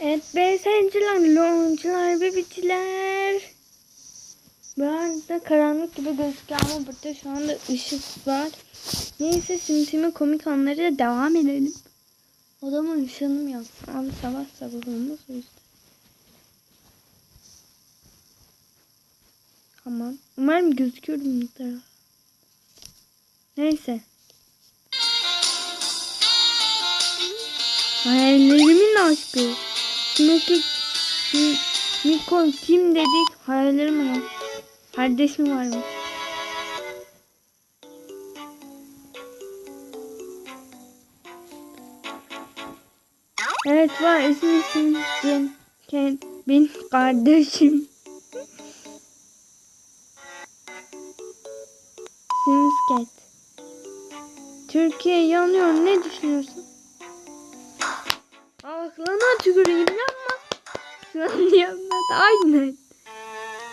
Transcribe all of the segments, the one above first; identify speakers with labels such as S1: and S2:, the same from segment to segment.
S1: Evet beyefendiler, loncular, bebiciler. Bu arada karanlık gibi gözüküyor ama burada şu anda ışık var. Neyse simsimi komik anlara devam edelim. Odamın ışığını yansın. Abi sabah sabah olmaz o yüzden. Tamam. Umarım gözüküyorumdur. Neyse. Hayallerimin aşkı. Smoky Mi- Miko kim dedik? Hayallerim var. Kardeş mi var mı? Evet var ismi Simsin. Ken benim kardeşim. Simsket. Türkiye yanıyor. Ne düşünüyorsun? Aklına tüküreyim yapma. Şu an yapmadı. Aynen.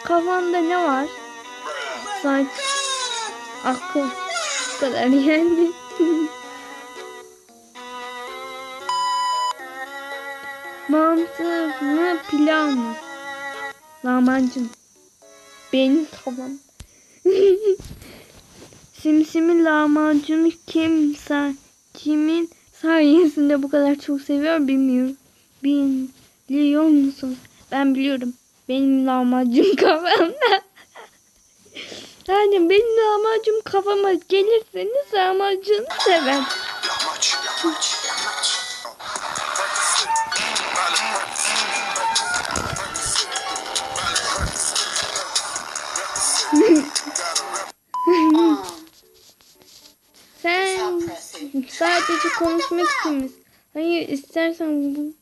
S1: Kafanda ne var? Saç. Akıl. Bu kadar yani. Mantı mı pilav mı? Lahmacun. Benim kafam. Simsimi lahmacunu kim sa kimin sayesinde bu kadar çok seviyor bilmiyorum. Biliyor musun? Ben biliyorum. Benim lahmacun kafamda. Yani benim lahmacun kafama gelirseniz lahmacunu sever.
S2: Lahmaç, lahmaç.
S1: Sadece konuşmak için misin? Hayır istersen bu.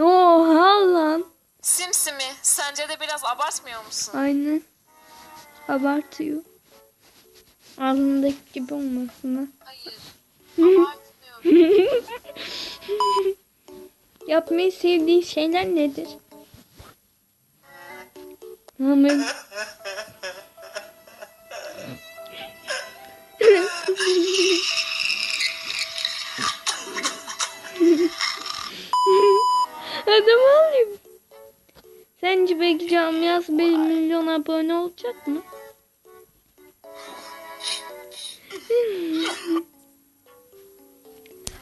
S1: Oha lan.
S3: Simsimi, sence de biraz abartmıyor musun?
S1: Aynen. Abartıyor. Ağzındaki gibi olmasına.
S3: Hayır, abartmıyorum.
S1: Yapmayı sevdiğin şeyler nedir? Hamur. Belki camiası 1 milyon abone olacak mı?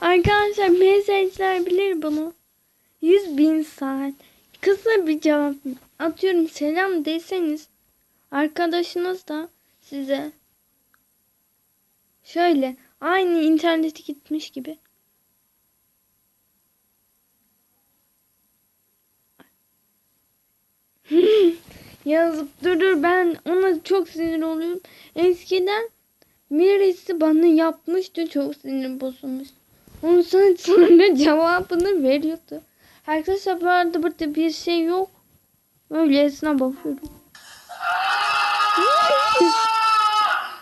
S1: Arkadaşlar mesajlar bilir bunu. 100 bin saat. Kısa bir cevap atıyorum selam deseniz arkadaşınız da size şöyle aynı internete gitmiş gibi yazıp durur ben ona çok sinir oluyorum. Eskiden birisi bana yapmıştı çok sinir bozulmuş. Ondan sonra cevabını veriyordu. Arkadaşlar bu arada burada bir şey yok. Öylesine bakıyorum.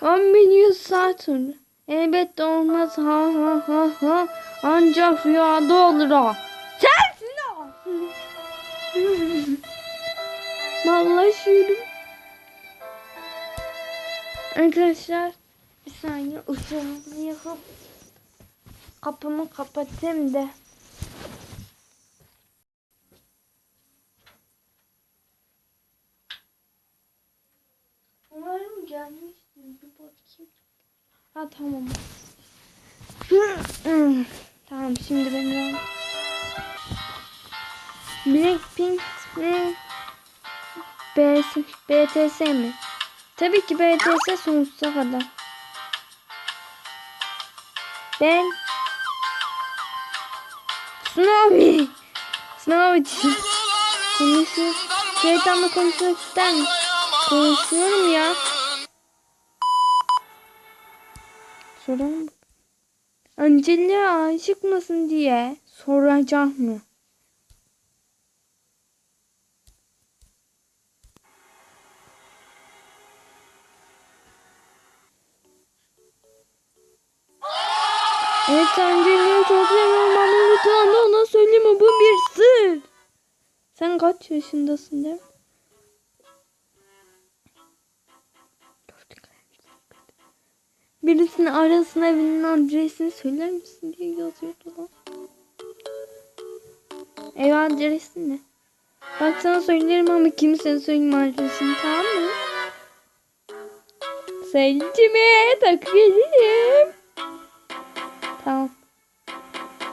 S1: 10 bin yüz saat sonra. Elbette olmaz ha ha ha ha. Ancak rüyada olur o. Sensin o. Mallaşıyorum. Arkadaşlar bir saniye ışığımızı yakıp kapımı kapatayım da. Umarım gelmiştir. Bir bakayım. Ha tamam. tamam şimdi ben. Blackpink mi? BS, BTS mi? Tabii ki BTS sonsuza kadar. Ben Snowy Snowy Konuşuyor. Şeytanla konuşmak ister misin? Konuşuyorum ya. Soralım. Angelina aşık mısın diye soracak mı? Evet Angelina'yı çok ama lütfen de ona söyleme bu bir sır. Sen kaç yaşındasın değil mi? birisinin arasına evinin adresini söyler misin diye yazıyordu lan. Ev adresi ne? Bak sana söylerim ama kimseye söyleme adresini tamam mı? Sencime takıyorum. Tamam.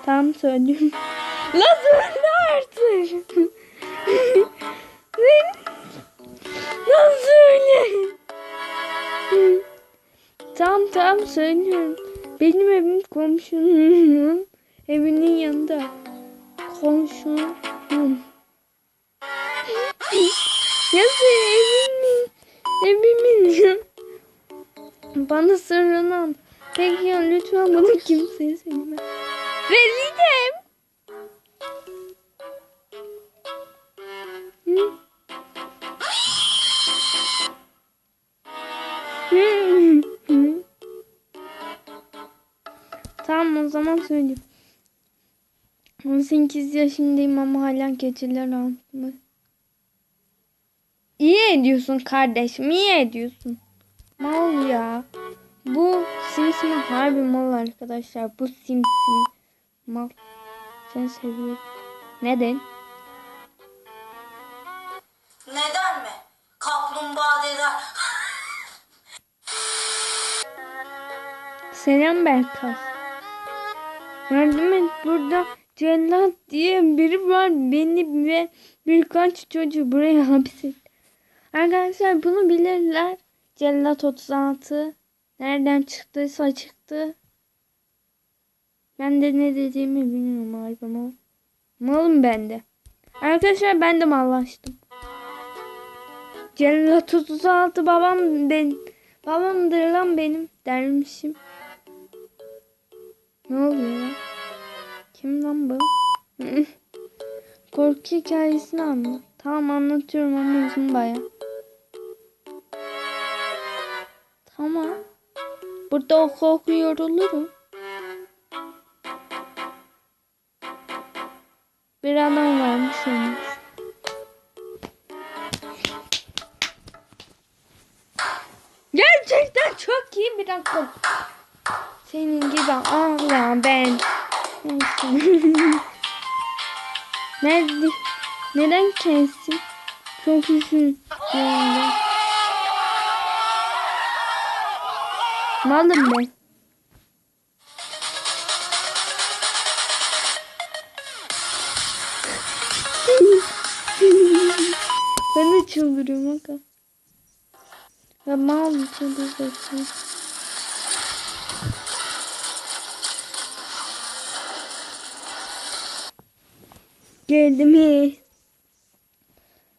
S1: Tamam söylüyorum. Lan söyle artık. Lan söyle. Tamam tamam söylüyorum. Benim evim komşunun evinin yanında. Komşunun. ya senin evimin evimin bana sırrını an. Peki ya lütfen bunu kimseye söyleme. Vereceğim. Hı? Hı, hı. Tamam o zaman söyleyeyim. 18 yaşındayım ama hala geceler altında. İyi ediyorsun kardeşim, iyi ediyorsun. Mal ya. Bu simsimi harbi mal arkadaşlar. Bu simsimi mal. Sen seviyorum. Neden?
S4: Neden mi? Kaplumbağa deder.
S1: Selam Berkay. Yardım et burada cellat diye biri var. Beni ve birkaç çocuğu buraya hapset. Arkadaşlar bunu bilirler. Cellat 36. Nereden çıktıysa çıktı. Ben de ne dediğimi bilmiyorum harbi mal. Malım ben de. Arkadaşlar ben de mallaştım. Cellat 36 babam ben babamdır lan benim dermişim. Ne oluyor lan? Kim lan bu? Korku hikayesini anlat. Tamam anlatıyorum ama uzun baya. Burada oku oku. Bir adam varmış ölmüş. Gerçekten çok iyi bir akıl. Senin gibi ağlayan ben. Nerede? Neden kessin? Çok üzüldüm. Malım ben. ben de çıldırıyorum aga. Ya mal çıldırıyorum. Geldim mi?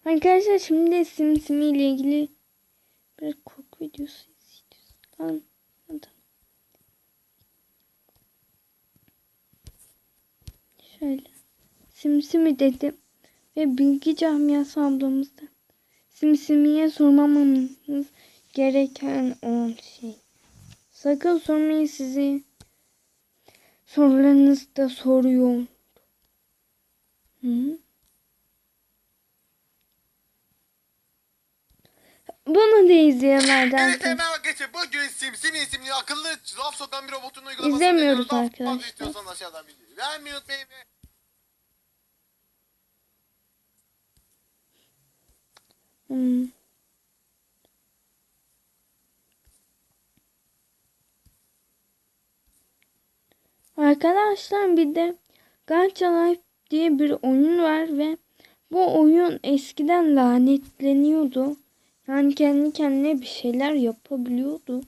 S1: Arkadaşlar şimdi simsimi ile ilgili bir korku videosu izleyeceğiz. Tamam. Şöyle. Simsimi dedim. Ve bilgi camiası ablamızdan. Simsimiye sormamamız gereken 10 şey. Sakın sormayın sizi. Sorularınızı da soruyor. Hı? Bunu da izleyenlerden.
S2: Evet hemen arkadaşlar bugün Simsim isimli akıllı laf sokan bir robotun uygulamasını
S1: İzlemiyoruz arkadaşlar.
S2: aşağıdan videoyu beğenmeyi unutmayın
S1: Hmm. Arkadaşlar bir de Gacha Life diye bir oyun var ve bu oyun eskiden lanetleniyordu. Yani kendi kendine bir şeyler yapabiliyordu.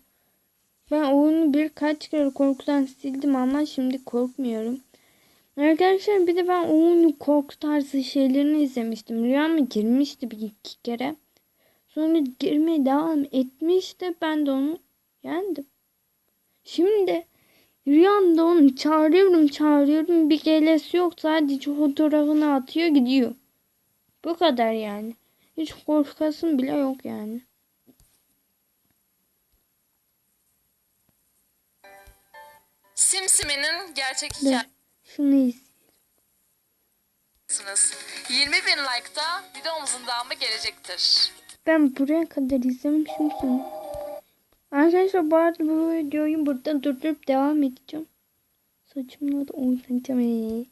S1: Ben oyunu birkaç kere korkudan sildim ama şimdi korkmuyorum. Arkadaşlar bir de ben oyunu korku tarzı şeylerini izlemiştim. Rüyama girmişti bir iki kere. Sonra girmeye devam etmişti. Ben de onu yendim. Şimdi rüyamda onu çağırıyorum çağırıyorum. Bir gelesi yok. Sadece fotoğrafını atıyor gidiyor. Bu kadar yani. Hiç korkasım bile yok yani.
S3: Simsimi'nin gerçek
S1: Dur. Şunu iz.
S3: hikayesiniz. 20 bin like'da videomuzun devamı gelecektir.
S1: Ben buraya kadar izlemişim sonu. Arkadaşlar bu arada bu videoyu burada durdurup devam edeceğim. Saçımla da oynayacağım.